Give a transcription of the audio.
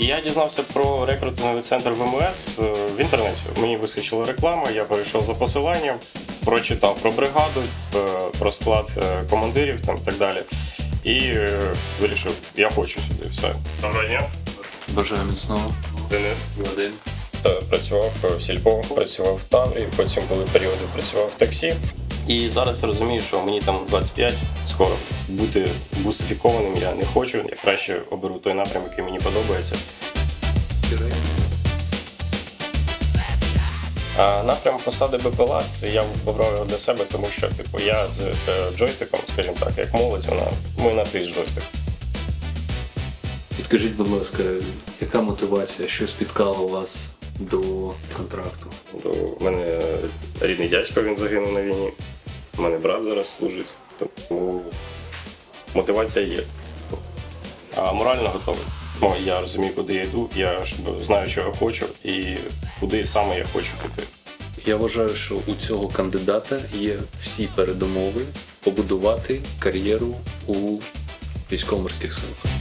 І я дізнався про рекрутинговий центр ВМС е, в інтернеті. Мені вискочила реклама, я перейшов за посиланням, прочитав про бригаду, е, про склад е, командирів там і так далі. І вирішив, я хочу сюди. Все. Доброго дня. Бажаю міцного. Денис. Вадим. Працював в сільпо, працював в Таврі, потім були періоди, працював в таксі. І зараз я розумію, що мені там 25 скоро бути бусифікованим я не хочу. Я краще оберу той напрям, який мені подобається. А напрям посади БПЛА це я його для себе, тому що типу я з е, джойстиком, скажімо так, як молодь, вона ми на ти з джойстик. Підкажіть, будь ласка, яка мотивація, що спіткало вас до контракту? У мене рідний дядько він загинув на війні. У мене брат зараз служить. Тому мотивація є. А морально готовий. Ну, я розумію, куди я йду, я знаю, що я хочу і куди саме я хочу піти. Я вважаю, що у цього кандидата є всі передумови побудувати кар'єру у військово-морських силах.